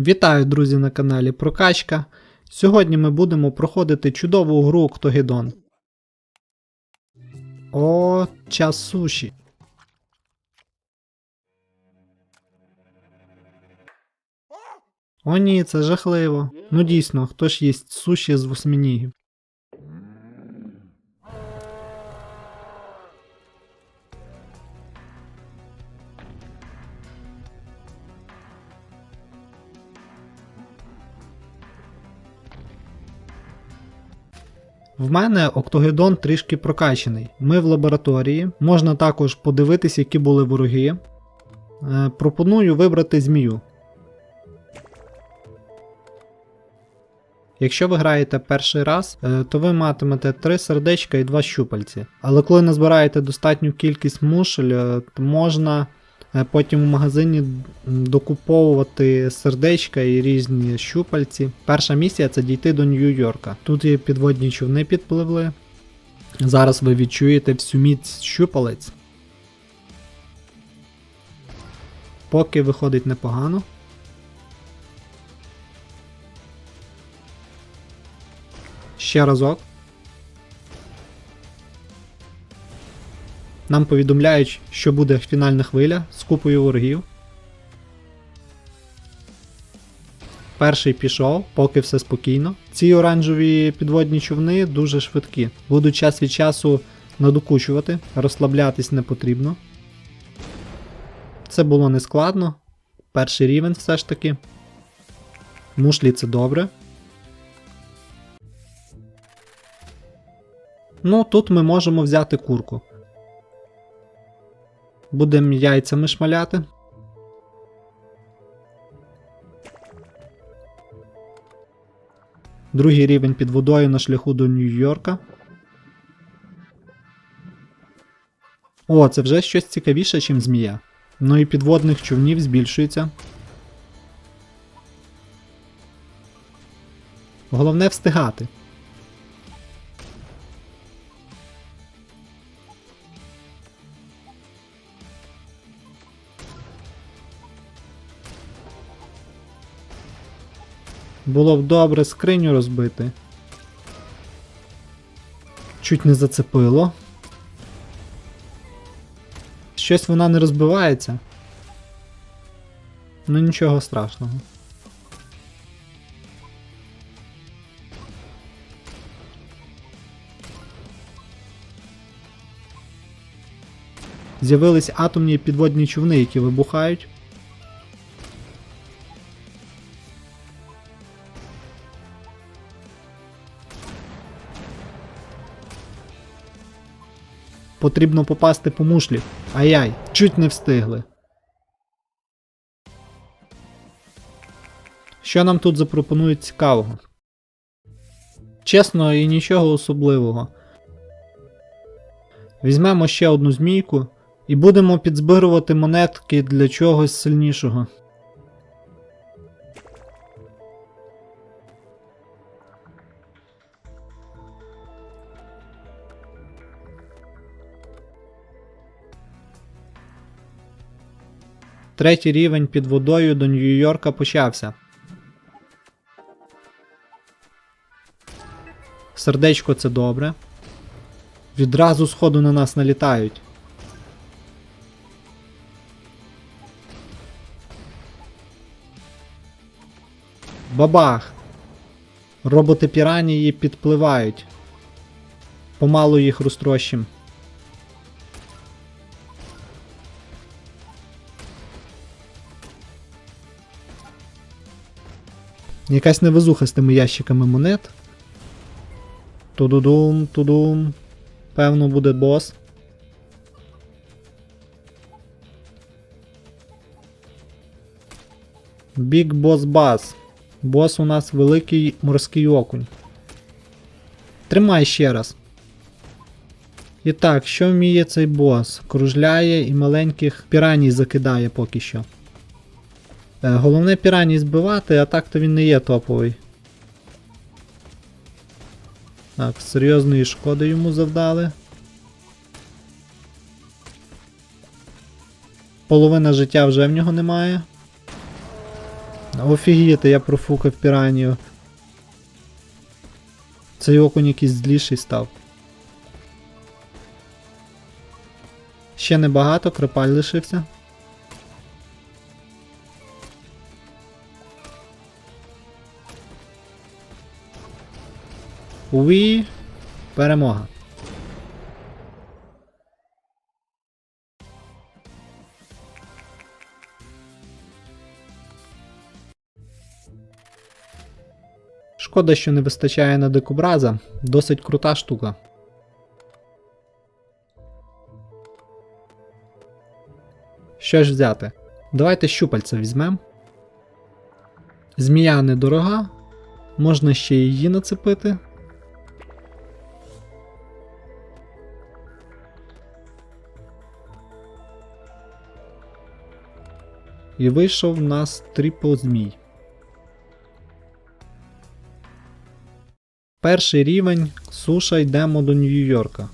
Вітаю, друзі, на каналі Прокачка. Сьогодні ми будемо проходити чудову гру Октогедон. О, час суші. О ні, це жахливо. Ну дійсно, хто ж їсть суші з восьминігів? В мене Октогедон трішки прокачаний. Ми в лабораторії. Можна також подивитись, які були вороги. Е, пропоную вибрати змію. Якщо ви граєте перший раз, е, то ви матимете 3 сердечка і 2 щупальці. Але коли назбираєте достатню кількість мушель, е, то можна потім в магазині докуповувати сердечка і різні щупальці. Перша місія це дійти до Нью-Йорка. Тут є підводні човни підпливли. Зараз ви відчуєте всю міць щупалець. Поки виходить непогано. Ще разок. Нам повідомляють, що буде фінальна хвиля з купою ворогів. Перший пішов, поки все спокійно. Ці оранжеві підводні човни дуже швидкі. Будуть час від часу надокучувати, розслаблятись не потрібно. Це було нескладно. Перший рівень все ж таки. Мушлі це добре. Ну, тут ми можемо взяти курку. Будемо яйцями шмаляти. Другий рівень під водою на шляху до Нью-Йорка. О, це вже щось цікавіше, ніж змія. Ну і підводних човнів збільшується. Головне встигати. Було б добре скриню розбити. Чуть не зацепило. Щось вона не розбивається. Ну нічого страшного. З'явились атомні підводні човни, які вибухають. Потрібно попасти по мушлі. Ай-яй, чуть не встигли. Що нам тут запропонують цікавого? Чесно і нічого особливого. Візьмемо ще одну змійку і будемо підзбирувати монетки для чогось сильнішого. Третій рівень під водою до Нью-Йорка почався. Сердечко це добре. Відразу сходу на нас налітають. Бабах! Роботи піранії підпливають. Помалу їх розтрощим. Якась невезуха з тими ящиками монет. Тудудум, тудум. Певно буде бос. Boss Bass. Бос у нас великий морський окунь. Тримай ще раз. І так, що вміє цей бос? Кружляє і маленьких піраній закидає поки що. Е, Головне піраній збивати, а так то він не є топовий. Так, серйозної шкоди йому завдали. Половина життя вже в нього немає. Офігіти, я профукав піранію. Цей окунь якийсь зліший став. Ще небагато, крепаль лишився. Уі. Перемога. Шкода, що не вистачає на дикобраза, досить крута штука. Що ж взяти? Давайте щупальця візьмемо. Змія недорога, можна ще її нацепити. І вийшов в нас трипл змій. Перший рівень суша йдемо до Нью-Йорка.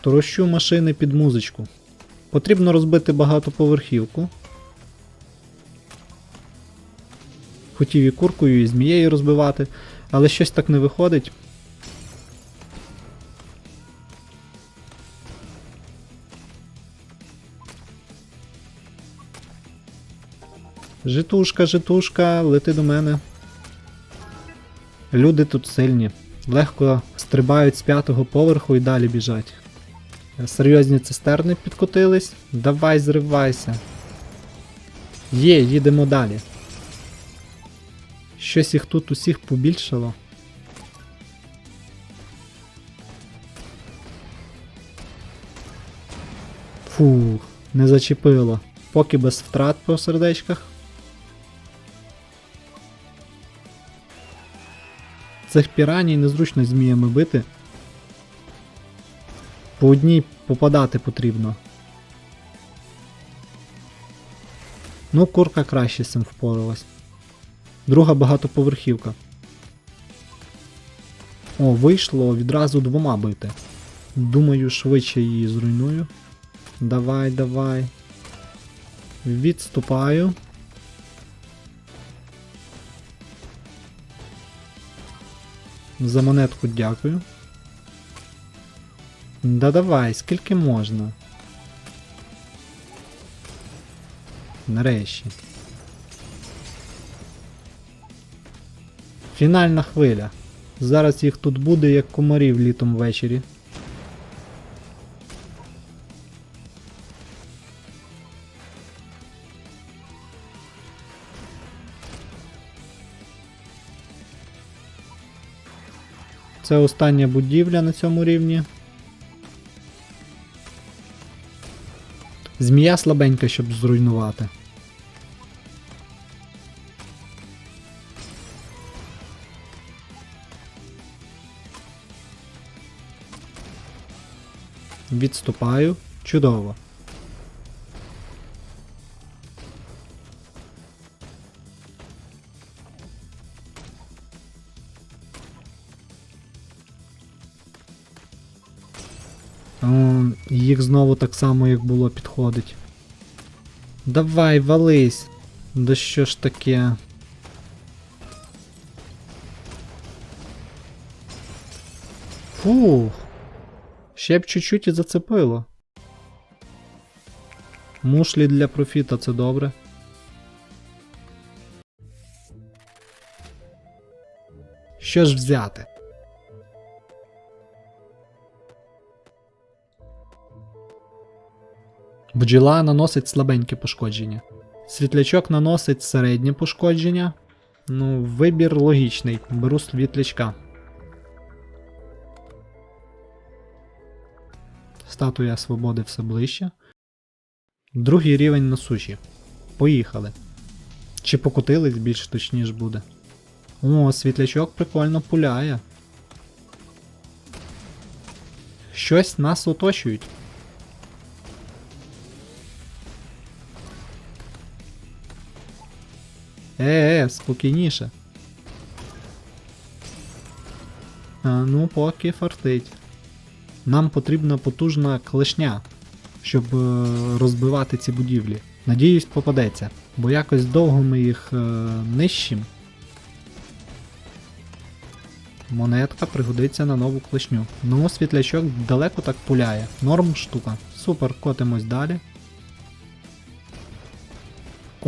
Трощу машини під музичку. Потрібно розбити багатоповерхівку. Хотів і куркою, і змією розбивати, але щось так не виходить. Житушка, житушка, лети до мене. Люди тут сильні. Легко стрибають з п'ятого поверху і далі біжать. Серйозні цистерни підкотились. Давай зривайся. Є, їдемо далі. Щось їх тут усіх побільшало. Фух, не зачепило. Поки без втрат по сердечках. Цих піраній незручно зміями бити. По одній попадати потрібно. Ну, курка краще з цим впоралась. Друга багатоповерхівка. О, вийшло відразу двома бити. Думаю, швидше її зруйную. Давай, давай. Відступаю. За монетку дякую. Да давай, скільки можна. Нарешті. Фінальна хвиля. Зараз їх тут буде як комарів літом ввечері. Це остання будівля на цьому рівні. Змія слабенька, щоб зруйнувати. Відступаю. Чудово. Їх знову так само, як було, підходить. Давай, вались. Да що ж таке? Фух. Ще б чуть-чуть і зацепило. Мушлі для профіта це добре. Що ж взяти? Бджола наносить слабеньке пошкодження. Світлячок наносить середнє пошкодження. Ну, вибір логічний. Беру світлячка. Статуя свободи все ближче. Другий рівень на суші. Поїхали. Чи покотились більш точніше буде. О, світлячок прикольно пуляє. Щось нас оточують. Е, е, спокійніше. А, ну, поки фартить. Нам потрібна потужна клешня, щоб е, розбивати ці будівлі. Надіюсь, попадеться, бо якось довго ми їх е, нищим. Монетка пригодиться на нову клешню. Ну, світлячок далеко так пуляє. Норм штука. Супер, котимось далі.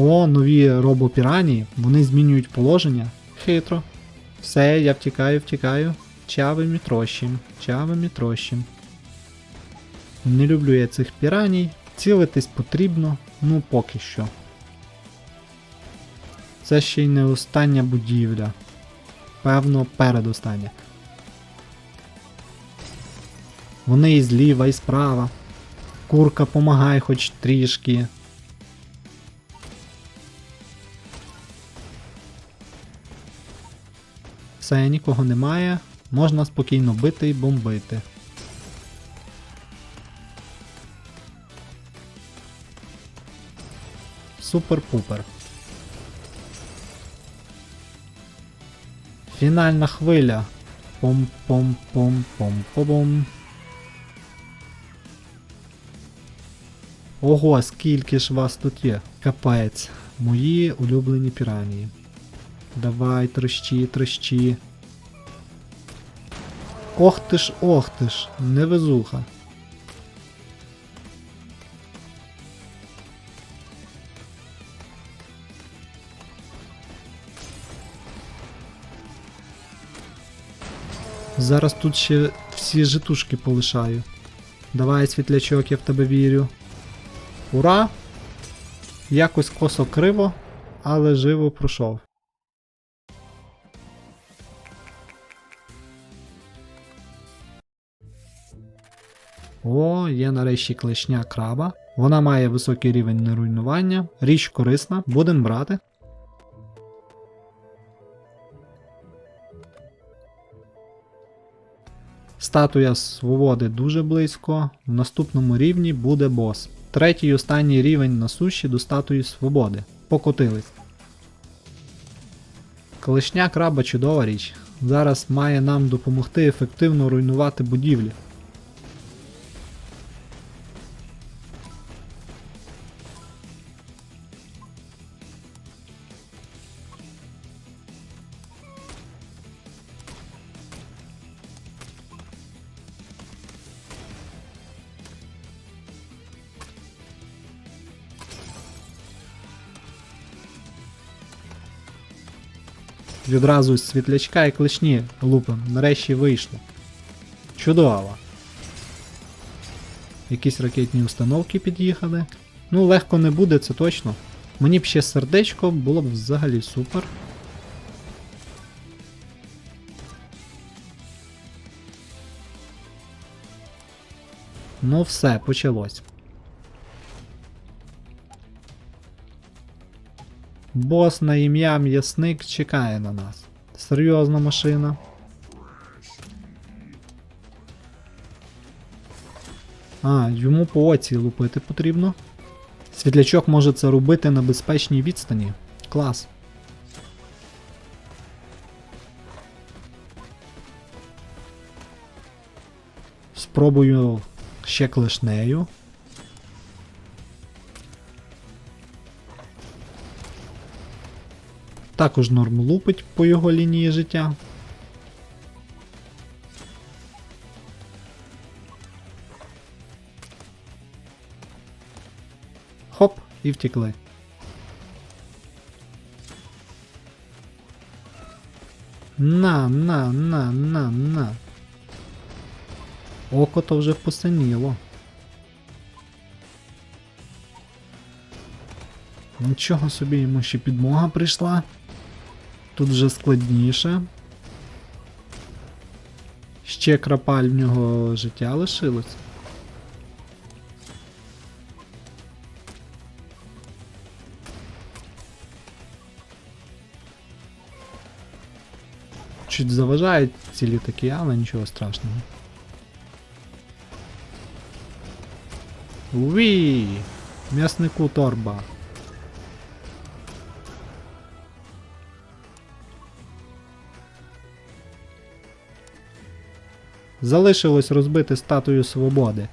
О, нові робопірані, вони змінюють положення. Хитро. Все, я втікаю, втікаю. Чавим і трощим. Чавим і трощим. Не люблю я цих піраній. Цілитись потрібно, ну поки що. Це ще й не остання будівля. Певно, передостання. Вони і зліва, і справа. Курка помагай хоч трішки. Все, нікого немає. Можна спокійно бити і бомбити. Супер-пупер. Фінальна хвиля. Пом-пом-пом-пом-пом. Ого, скільки ж вас тут є. Капець. Мої улюблені піранії. Давай, трещі, трещі. Ох ти ж, ох ти ж, невезуха. Зараз тут ще всі житушки полишаю. Давай, світлячок, я в тебе вірю. Ура! Якось косо криво, але живо пройшов. О, є нарешті клешня краба. Вона має високий рівень неруйнування. Річ корисна, будемо брати. Статуя свободи дуже близько. В наступному рівні буде бос. Третій і останній рівень на суші до статуї свободи. Покотились. Клешня краба чудова річ. Зараз має нам допомогти ефективно руйнувати будівлі. Відразу з світлячка і клешні лупим. Нарешті вийшло. Чудово. Якісь ракетні установки під'їхали. Ну, легко не буде, це точно. Мені б ще сердечко, було б взагалі супер. Ну все, почалось. Бос на ім'я М'ясник чекає на нас. Серйозна машина. А, йому по оці лупити потрібно. Світлячок може це робити на безпечній відстані. Клас. Спробую ще клешнею. Також норм лупить по його лінії життя. Хоп, і втекли. На, на, на, на, на. Око то вже посиніло. Нічого собі йому ще підмога прийшла. Тут вже складніше. Ще крапаль в нього життя лишилось. Чуть заважають ці літаки, але нічого страшного. Уі! М'яснику торба. Залишилось розбити статую свободи.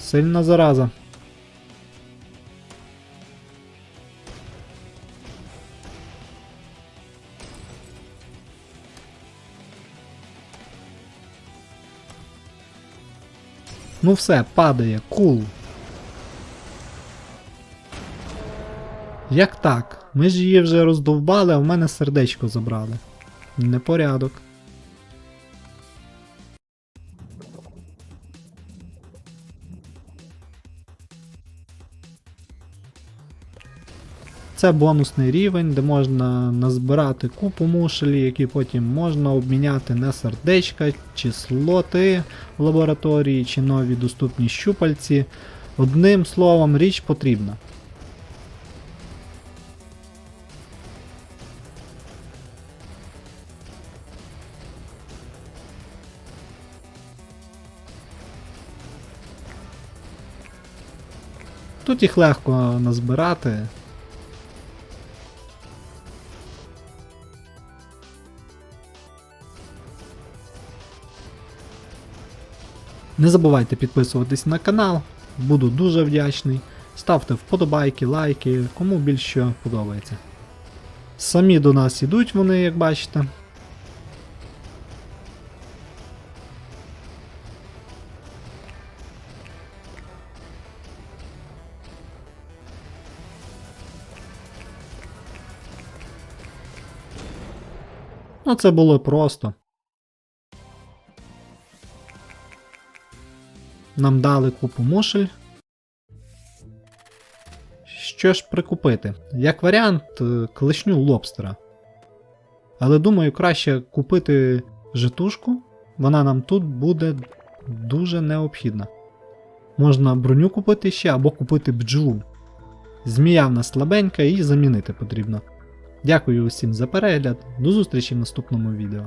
Сильна зараза. Ну все, падає, кул. Як так? Ми ж її вже роздовбали, а в мене сердечко забрали. Непорядок. Це бонусний рівень, де можна назбирати купу мушелі, які потім можна обміняти на сердечка, чи слоти в лабораторії, чи нові доступні щупальці. Одним словом, річ потрібна. Тут їх легко назбирати. Не забувайте підписуватись на канал, буду дуже вдячний. Ставте вподобайки, лайки, кому більше подобається. Самі до нас ідуть вони, як бачите. Ну, це було просто. Нам дали купу мушель. Що ж прикупити? Як варіант, е, клешню лобстера. Але думаю, краще купити житушку. Вона нам тут буде дуже необхідна. Можна броню купити ще або купити бджолу. Змія в нас слабенька і замінити потрібно. Дякую усім за перегляд. До зустрічі в наступному відео.